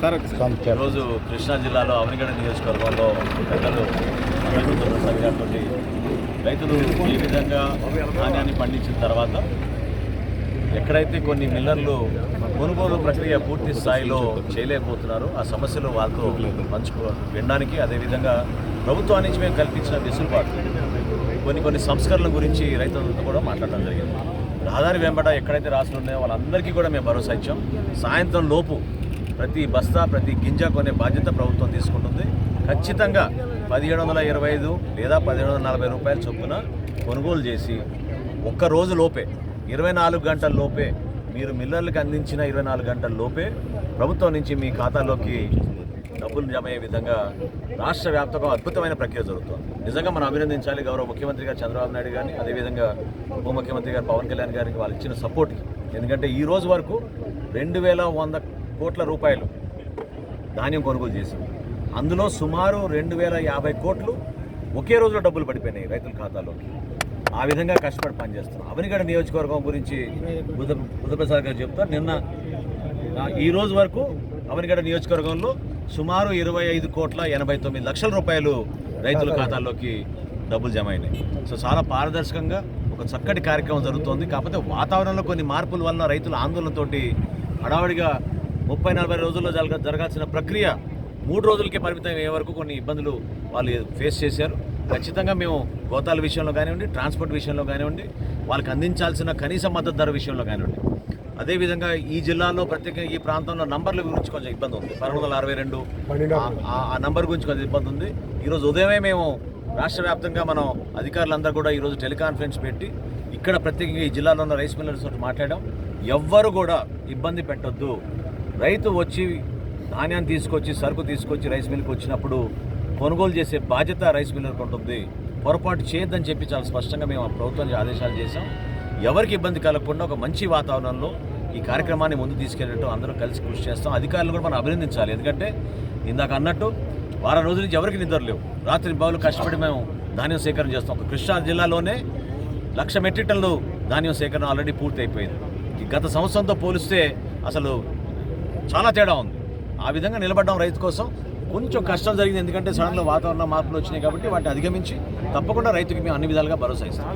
Sir ఈరోజు కృష్ణా జిల్లాలో అవనిగడ నియోజకవర్గంలో పెద్దలు రైతులు రైతులు ఈ విధంగా ధాన్యాన్ని పండించిన తర్వాత ఎక్కడైతే కొన్ని మిల్లర్లు కొనుగోలు ప్రక్రియ పూర్తి స్థాయిలో చేయలేకపోతున్నారో ఆ సమస్యలు వాళ్ళతో పంచుకో వినడానికి అదేవిధంగా ప్రభుత్వానికి మేము కల్పించిన వెసులుబాటు. కొన్ని కొన్ని సంస్కరణల గురించి రైతులతో కూడా మాట్లాడడం జరిగింది. రహదారి వెంబడ ఎక్కడైతే రాసులు ఉన్నాయో వాళ్ళందరికీ కూడా మేము భరోసా ఇచ్చాం. సాయంత్రం లోపు ప్రతి బస్తా ప్రతి గింజ కొనే బాధ్యత ప్రభుత్వం తీసుకుంటుంది. ఖచ్చితంగా పదిహేడు వందల ఇరవై ఐదు లేదా పదిహేడు వందల నలభై రూపాయల చొప్పున కొనుగోలు చేసి ఒక్క రోజు లోపే ఇరవై నాలుగు గంటల లోపే మీరు మిల్లర్లకు అందించిన ఇరవై నాలుగు గంటల లోపే ప్రభుత్వం నుంచి మీ ఖాతాలోకి డబ్బులు జమ అయ్యే విధంగా రాష్ట్ర వ్యాప్తంగా అద్భుతమైన ప్రక్రియ జరుగుతుంది. నిజంగా మనం అభినందించాలి గౌరవ ముఖ్యమంత్రి గారు చంద్రబాబు నాయుడు గారిని అదేవిధంగా ఉప ముఖ్యమంత్రి గారు పవన్ కళ్యాణ్ గారికి వాళ్ళు ఇచ్చిన సపోర్ట్ ఎందుకంటే ఈ రోజు వరకు రెండు వేల వంద కోట్ల రూపాయలు ధాన్యం కొనుగోలు చేసింది అందులో సుమారు రెండు వేల యాభై కోట్లు ఒకే రోజులో డబ్బులు పడిపోయినాయి రైతుల ఖాతాలోకి. ఆ విధంగా కష్టపడి పనిచేస్తున్నాం. అవనిగడ నియోజకవర్గం గురించి బుధ బుధప్రసాద్ గారు చెప్తారు. నిన్న ఈ రోజు వరకు అవనిగడ నియోజకవర్గంలో సుమారు ఇరవై ఐదు కోట్ల ఎనభై తొమ్మిది లక్షల రూపాయలు రైతుల ఖాతాల్లోకి డబ్బులు జమ అయినాయి. సో చాలా పారదర్శకంగా ఒక చక్కటి కార్యక్రమం జరుగుతోంది. కాకపోతే వాతావరణంలో కొన్ని మార్పుల వలన రైతుల ఆందోళనతోటి హడావుడిగా ముప్పై నలభై రోజుల్లో జరగ జరగాల్సిన ప్రక్రియ మూడు రోజులకే పరిమితం అయ్యే వరకు కొన్ని ఇబ్బందులు వాళ్ళు ఫేస్ చేశారు. ఖచ్చితంగా మేము గోతాల విషయంలో కానివ్వండి ట్రాన్స్పోర్ట్ విషయంలో కానివ్వండి వాళ్ళకి అందించాల్సిన కనీస మద్దతు ధర విషయంలో కానివ్వండి. అదేవిధంగా ఈ జిల్లాలో ప్రత్యేకంగా ఈ ప్రాంతంలో నంబర్ల గురించి కొంచెం ఇబ్బంది ఉంది. పదమూడు వందల అరవై రెండు. ఆ- నంబర్ గురించి కొంచెం ఇబ్బంది ఉంది. ఈరోజు ఉదయమే మేము రాష్ట్ర వ్యాప్తంగా మనం అధికారులందరూ కూడా ఈరోజు టెలికాన్ఫరెన్స్ పెట్టి ఇక్కడ ప్రత్యేకంగా ఈ జిల్లాలో ఉన్న రైస్ మిల్లర్స్ తోటి మాట్లాడాం. ఎవ్వరు కూడా ఇబ్బంది పెట్టొద్దు. రైతు వచ్చి ధాన్యాన్ని తీసుకొచ్చి సరుకు తీసుకొచ్చి రైస్ మిల్కి వచ్చినప్పుడు కొనుగోలు చేసే బాధ్యత రైస్ మిల్లర్కి ఉంటుంది. పొరపాటు చేయొద్దని చెప్పి చాలా స్పష్టంగా మేము ప్రభుత్వం ఆదేశాలు చేశాం. ఎవరికి ఇబ్బంది కలగకుండా ఒక మంచి వాతావరణంలో ఈ కార్యక్రమాన్ని ముందు తీసుకెళ్ళటం అందరూ కలిసి కృషి చేస్తాం. అధికారులు కూడా మనం అభినందించాలి. ఎందుకంటే ఇందాక అన్నట్టు వారం రోజుల నుంచి ఎవరికి నిద్ర లేవు. రాత్రి బావులు కష్టపడి మేము ధాన్యం సేకరణ చేస్తాం. ఒక కృష్ణా జిల్లాలోనే లక్ష మెట్రిక్ టన్నులు ధాన్యం సేకరణ ఆల్రెడీ పూర్తి అయిపోయింది ఈ గత సంవత్సరంతో పోలిస్తే అసలు చాలా తేడా ఉంది. ఆ విధంగా నిలబడడం రైతు కోసం కొంచెం కష్టం జరిగింది. ఎందుకంటే సడన్లో వాతావరణ మార్పులు వచ్చినాయి కాబట్టి వాటిని అధిగమించి తప్పకుండా రైతుకి మేము అన్ని విధాలుగా భరోసా ఇస్తాం.